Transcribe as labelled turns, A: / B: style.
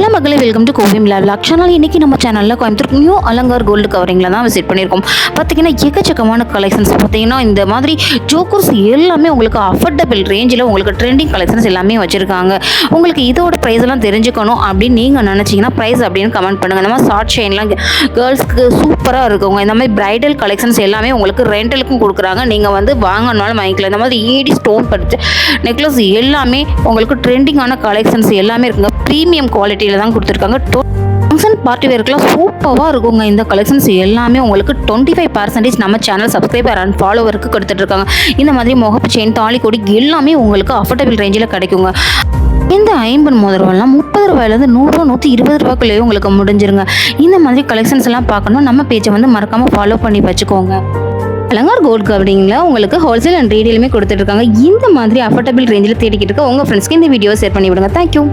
A: Hello மகளே welcome to கோவியம் லேவ் லக்ஷனால் இன்னைக்கு நம்ம சேனலில் கோயம்புத்தூர் நியூ அலங்கார் கோல்டு கவரிங்கில் தான் விசிட் பண்ணியிருக்கோம் பார்த்தீங்கன்னா எக்கச்சக்கமான கலெக்ஷன்ஸ் பார்த்தீங்கன்னா இந்த மாதிரி ஜோக்கர்ஸ் எல்லாமே உங்களுக்கு அஃபர்டபிள் ரேஞ்சில் உங்களுக்கு ட்ரெண்டிங் கலெக்ஷன்ஸ் எல்லாமே வச்சுருக்காங்க. உங்களுக்கு இதோட ப்ரைஸ் எல்லாம் தெரிஞ்சுக்கணும் அப்படின்னு நீங்கள் நினச்சிங்கன்னா ப்ரைஸ் அப்படின்னு கமெண்ட் பண்ணுங்கள் இந்த மாதிரி ஷார்ட் செயின்லாம் கேர்ள்ஸ்க்கு சூப்பராக இருக்குங்க. இந்த மாதிரி பிரைடல் கலெக்ஷன்ஸ் எல்லாமே உங்களுக்கு ரெண்டலுக்கும் கொடுக்குறாங்க. நீங்கள் வந்து வாங்கினாலும் வாங்கிக்கலாம். இந்த மாதிரி ஈடி ஸ்டோன் படிச்சு நெக்லஸ் எல்லாமே உங்களுக்கு ட்ரெண்டிங்கான கலெக்ஷன்ஸ் எல்லாமே இருக்குங்க. ப்ரீமியம் குவாலிட்டி குவாலிட்டியில் தான் கொடுத்துருக்காங்க. டோ ஃபங்க்ஷன் பார்ட்டி வேர்க்கெலாம் சூப்பராக இருக்குங்க. இந்த கலெக்ஷன்ஸ் எல்லாமே உங்களுக்கு டுவெண்ட்டி ஃபைவ் பர்சன்டேஜ் நம்ம சேனல் சப்ஸ்கிரைபர் அண்ட் ஃபாலோவருக்கு கொடுத்துட்ருக்காங்க. இந்த மாதிரி முகப்பு செயின் தாலி கொடி எல்லாமே உங்களுக்கு அஃபோர்டபுள் ரேஞ்சில் கிடைக்குங்க. இந்த ஐம்பது மோதிரம்லாம் முப்பது ரூபாயிலேருந்து நூறுரூவா நூற்றி இருபது ரூபாய்க்குள்ளேயே உங்களுக்கு முடிஞ்சிருங்க. இந்த மாதிரி கலெக்ஷன்ஸ் எல்லாம் பார்க்கணும். நம்ம பேஜை வந்து மறக்காமல் ஃபாலோ பண்ணி வச்சுக்கோங்க. அலங்கார் கோல்ட் கவரிங்கில் உங்களுக்கு ஹோல்சேல் அண்ட் ரீடெயிலுமே கொடுத்துட்ருக்காங்க. இந்த மாதிரி அஃபோர்டபுள் ரேஞ்சில் தேடிக்கிட்டு இருக்க உங்கள் ஃப்ரெண்ட்ஸ்க்கு இந்த வீடியோ ஷேர் பண்ணி விடுங்க தேங்க்யூ